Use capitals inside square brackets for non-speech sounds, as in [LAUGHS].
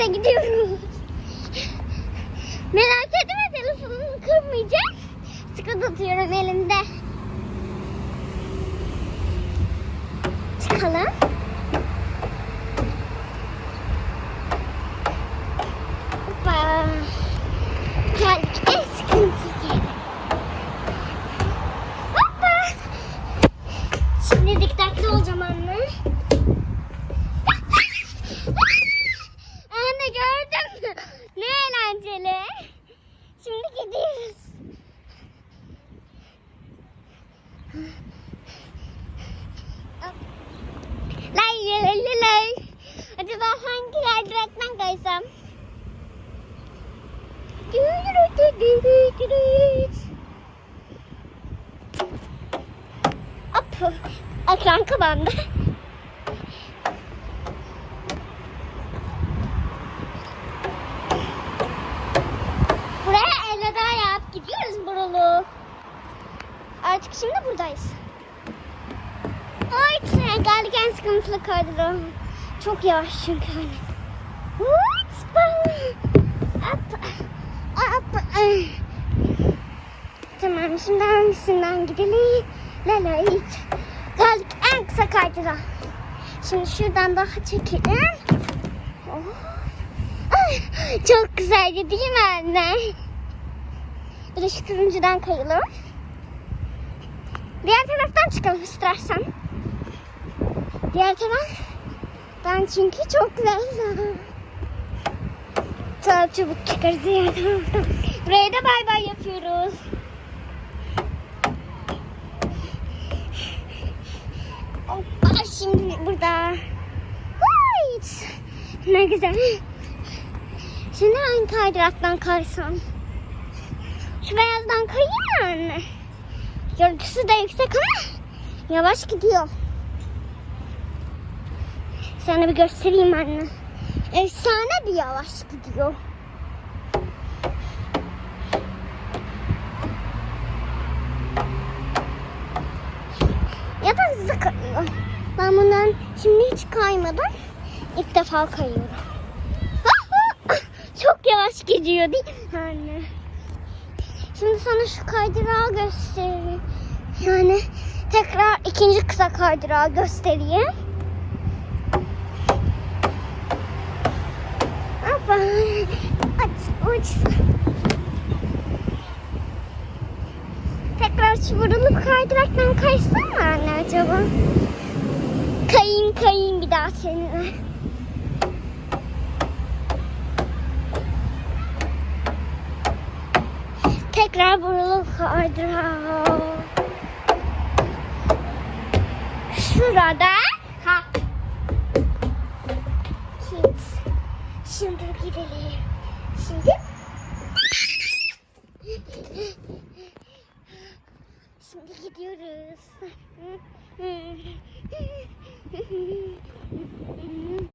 İşte gidiyoruz. Merak etme telefonumu kırmayacak. Sıkı tutuyorum elimde. Çıkalım. Hoppa. Geldik sıkıntı yeri. Hoppa. Şimdi dikkatli olacağım. Anne gördün mü? Ne eğlenceli. Şimdi gidiyoruz. Lay lay lay lay. Acaba hangi kaydıraktan kaysam? Hop. Ekran kapandı. Buraya elveda yap gidiyoruz buralı. Artık şimdi buradayız. Ay tren geldik en sıkıntılı kaydıra. Çok yavaş çünkü hani. Tamam şimdi hangisinden gidelim? La la hiç. Geldik en kısa kaydıra. Şimdi şuradan daha çekelim. Oh. Çok güzeldi değil mi anne? Bir de şu turuncudan kayalım. Diğer taraftan çıkalım istersen. Diğer taraftan çünkü çok güzel. Tamam çabuk çıkarız diğer taraftan. Buraya da bay bay yapıyoruz. Hoppa şimdi burada. Ne güzel. Şimdi hangi kaydıraktan kaysam? Şu beyazdan kayayım mı? Görüntüsü de yüksek ama yavaş gidiyor. Sana bir göstereyim anne. Efsane bir yavaş gidiyor. Ya da hızlı kayıyor. Ben bundan şimdi hiç kaymadım. İlk defa kayıyorum. [LAUGHS] Çok yavaş gidiyor değil mi anne? Şimdi sana şu kaydırağı göstereyim. Yani tekrar ikinci kısa kaydırağı göstereyim. Hoppa. Aç, uç. Tekrar şu vurulup kaydıraktan kaysın mı anne acaba? Kayayım kayayım bir daha seninle. Tekrar vurulup kaydırak. Şurada. Ha. Git. Şimdi gidelim. Şimdi. Şimdi gidiyoruz.